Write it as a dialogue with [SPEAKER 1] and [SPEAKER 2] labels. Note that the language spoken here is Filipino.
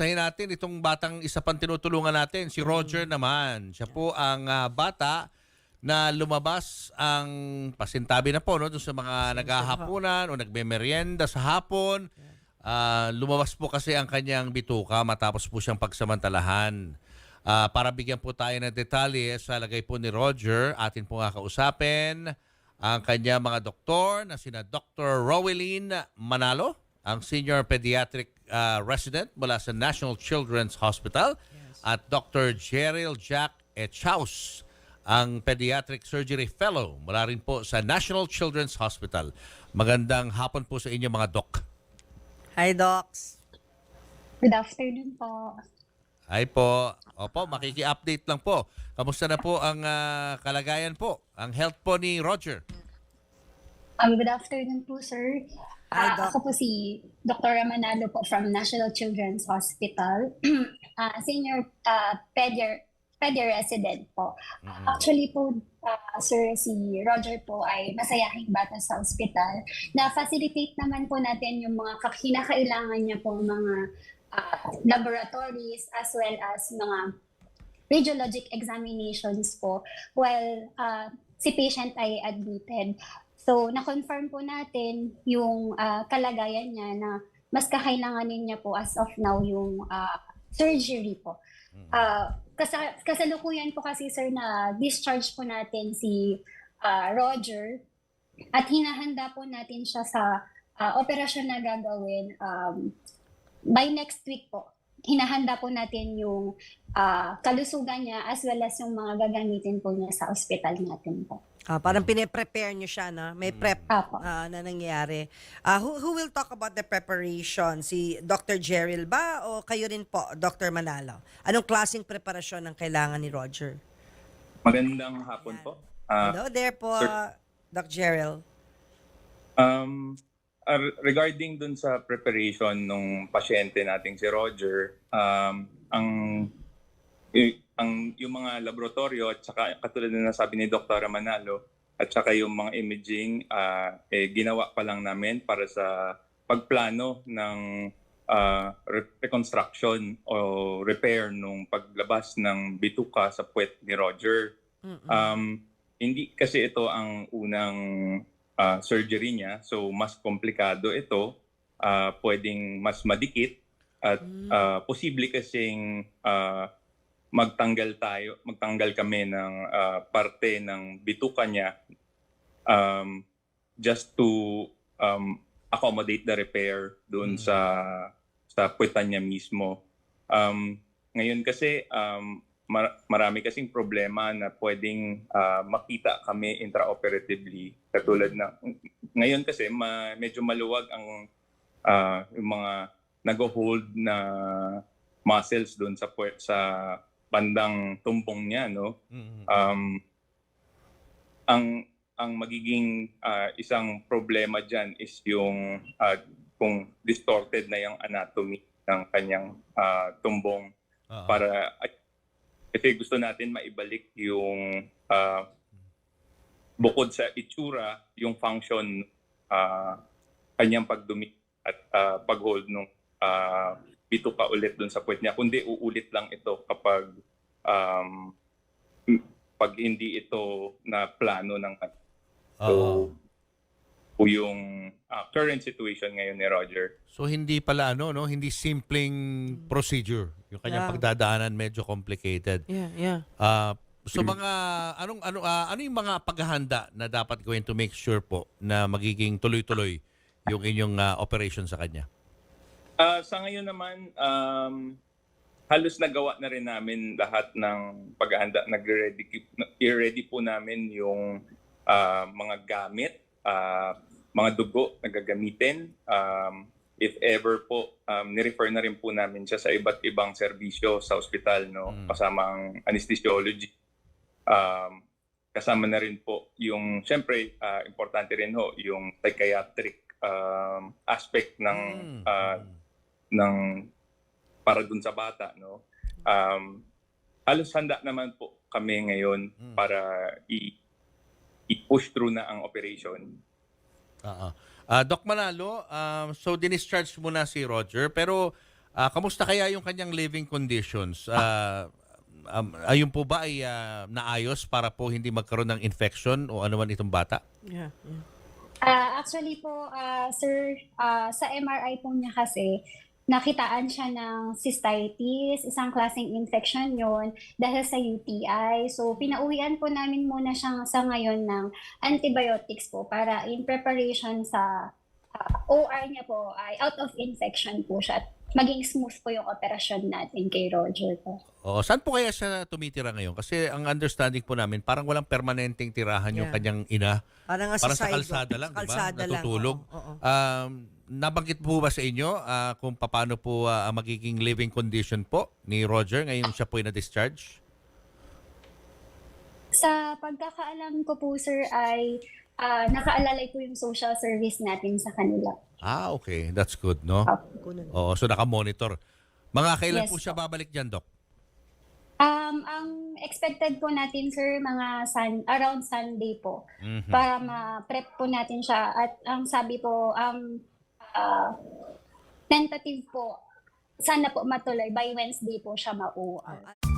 [SPEAKER 1] kamustahin natin itong batang isa pang tinutulungan natin, si Roger naman. Siya po ang ah, bata na lumabas ang pasintabi na po no, dun sa mga naghahapunan o nagmemeryenda sa hapon. Ah, lumabas po kasi ang kanyang bituka matapos po siyang pagsamantalahan. Ah, para bigyan po tayo ng detalye sa lagay po ni Roger, atin po nga kausapin ang kanya mga doktor na sina Dr. Rowelyn Manalo, ang Senior Pediatric ah, Resident mula sa National Children's Hospital, at Dr. Jeril Jack Echaus, ang Pediatric Surgery Fellow mula rin po sa National Children's Hospital. Magandang hapon po sa inyo mga doc.
[SPEAKER 2] Hi, Docs.
[SPEAKER 3] Good afternoon po.
[SPEAKER 1] Ay po. Opo, makiki-update lang po. Kamusta na po ang ah, kalagayan po, ang health po ni Roger?
[SPEAKER 3] Um, good afternoon po, sir.
[SPEAKER 2] Hi,
[SPEAKER 3] Ah,
[SPEAKER 2] Doc.
[SPEAKER 3] Ako po si Dr. Manalo po from National Children's Hospital. Ah, senior uh, pediar pedia resident po. Actually po, ah, sir, si Roger po ay masayahing bata sa ospital. Na-facilitate naman po natin yung mga kinakailangan niya po mga ah, laboratories as well as mga radiologic examinations po while ah, si patient ay admitted. So, na-confirm po natin yung ah, kalagayan niya na mas kakailanganin niya po as of now yung ah, surgery po. Ah, kasa- kasalukuyan po kasi sir na discharge po natin si ah, Roger at hinahanda po natin siya sa ah, operasyon na gagawin um, by next week po. Hinahanda po natin yung ah, kalusugan niya as well as yung mga gagamitin po niya sa ospital natin po.
[SPEAKER 2] Ah, parang pine-prepare nyo siya, no? May prep
[SPEAKER 3] Apo.
[SPEAKER 2] ah, na nangyayari. Ah, who, who will talk about the preparation? Si Dr. Jeril ba o kayo rin po, Dr. Manalo? Anong klaseng preparasyon ang kailangan ni Roger?
[SPEAKER 4] Magandang hapon po. Ah,
[SPEAKER 2] Hello there po,
[SPEAKER 4] sir.
[SPEAKER 2] Doc Jeril.
[SPEAKER 4] um, ah, regarding dun sa preparation ng pasyente nating si Roger, um, ang ang yung mga laboratorio at saka katulad na nasabi ni Dr. Manalo at saka yung mga imaging ah, eh, ginawa pa lang namin para sa pagplano ng re- reconstruction o repair nung paglabas ng bituka sa puwet ni Roger.
[SPEAKER 2] Mm-mm.
[SPEAKER 4] Um, hindi kasi ito ang unang ah, surgery niya, so mas komplikado ito. Ah, pwedeng mas madikit at
[SPEAKER 2] Mm.
[SPEAKER 4] ah, posible kasing ah, magtanggal tayo, magtanggal kami ng ah, parte ng bituka niya um, just to um, accommodate the repair doon
[SPEAKER 1] Mm.
[SPEAKER 4] sa sa puwetan niya mismo. Um, ngayon kasi um, mar- marami kasing problema na pwedeng ah, makita kami intraoperatively. Katulad na ngayon kasi ma- medyo maluwag ang ah, yung mga nag-hold na muscles doon sa sa bandang tumbong niya no. Um, ang ang magiging ah, isang problema diyan is yung ah, kung distorted na yung anatomy ng kanyang ah, tumbong
[SPEAKER 1] Oo.
[SPEAKER 4] para kasi gusto natin maibalik yung ah, bukod sa itsura, yung function ah, kanyang pagdumi at ah, pag-hold ng bituka ulit dun sa puwet niya. Kundi uulit lang ito kapag um, pag hindi ito na plano ng
[SPEAKER 1] Oo.
[SPEAKER 4] so, po yung ah, current situation ngayon ni Roger.
[SPEAKER 1] So hindi pala ano no, hindi simpleng procedure. Yung kanyang
[SPEAKER 2] Yeah.
[SPEAKER 1] pagdadaanan medyo complicated.
[SPEAKER 2] Yeah, yeah.
[SPEAKER 1] Ah, so mga anong ano ah, ano yung mga paghahanda na dapat gawin to make sure po na magiging tuloy-tuloy yung inyong ah, operation sa kanya?
[SPEAKER 4] Ah, sa ngayon naman, um, halos nagawa na rin namin lahat ng paghahanda. Nag-ready, i-ready po namin yung ah, mga gamit, ah, mga dugo na gagamitin. Um, if ever po, um, nirefer na rin po namin siya sa iba't ibang serbisyo sa ospital, no?
[SPEAKER 1] Mm.
[SPEAKER 4] kasama ang anesthesiology. Um, kasama na rin po yung, syempre, ah, importante rin ho, yung psychiatric um, aspect ng
[SPEAKER 1] Mm.
[SPEAKER 4] ah, ng para dun sa bata no um halos handa naman po kami ngayon
[SPEAKER 1] Mm.
[SPEAKER 4] para i i-push through na ang operation
[SPEAKER 1] Oo. Ah, Doc Manalo, um, so dinischarge mo na si Roger pero Ah, kamusta kaya yung kanyang living conditions? Ah, um, ayun po ba ay ah, naayos para po hindi magkaroon ng infection o ano man itong bata?
[SPEAKER 2] Yeah, yeah.
[SPEAKER 3] Ah, actually po, ah, sir, ah, sa MRI po niya kasi, nakitaan siya ng cystitis, isang klaseng infection yon dahil sa UTI. So, pinauwian po namin muna siya sa ngayon ng antibiotics po para in preparation sa ah, OR niya po ay out of infection po siya. At maging smooth po yung operasyon natin kay Roger po.
[SPEAKER 1] O, saan po kaya siya tumitira ngayon? Kasi ang understanding po namin, parang walang permanenteng tirahan yung
[SPEAKER 2] Yeah.
[SPEAKER 1] kanyang ina.
[SPEAKER 2] Parang
[SPEAKER 1] Parang sa kalsada lang, di ba?
[SPEAKER 2] Kalsada lang,
[SPEAKER 1] Natutulog.
[SPEAKER 2] oo, oo.
[SPEAKER 1] Um, nabanggit po ba sa inyo ah, kung paano po ang magiging living condition po ni Roger ngayong siya po ay na-discharge?
[SPEAKER 3] Sa pagkakaalam ko po, sir, ay ah, nakaalalay po yung social service natin sa kanila.
[SPEAKER 1] Ah, okay. That's good, no?
[SPEAKER 2] Kunin.
[SPEAKER 1] Oo, so naka-monitor. Mga kailan
[SPEAKER 3] Yes
[SPEAKER 1] po siya babalik dyan, Doc?
[SPEAKER 3] Um, ang expected po natin, sir, mga sun, around Sunday po
[SPEAKER 1] Mhm.
[SPEAKER 3] para ma-prep po natin siya. At ang sabi po, um, ah, tentative po, sana po matuloy. By Wednesday po siya.
[SPEAKER 2] Ah,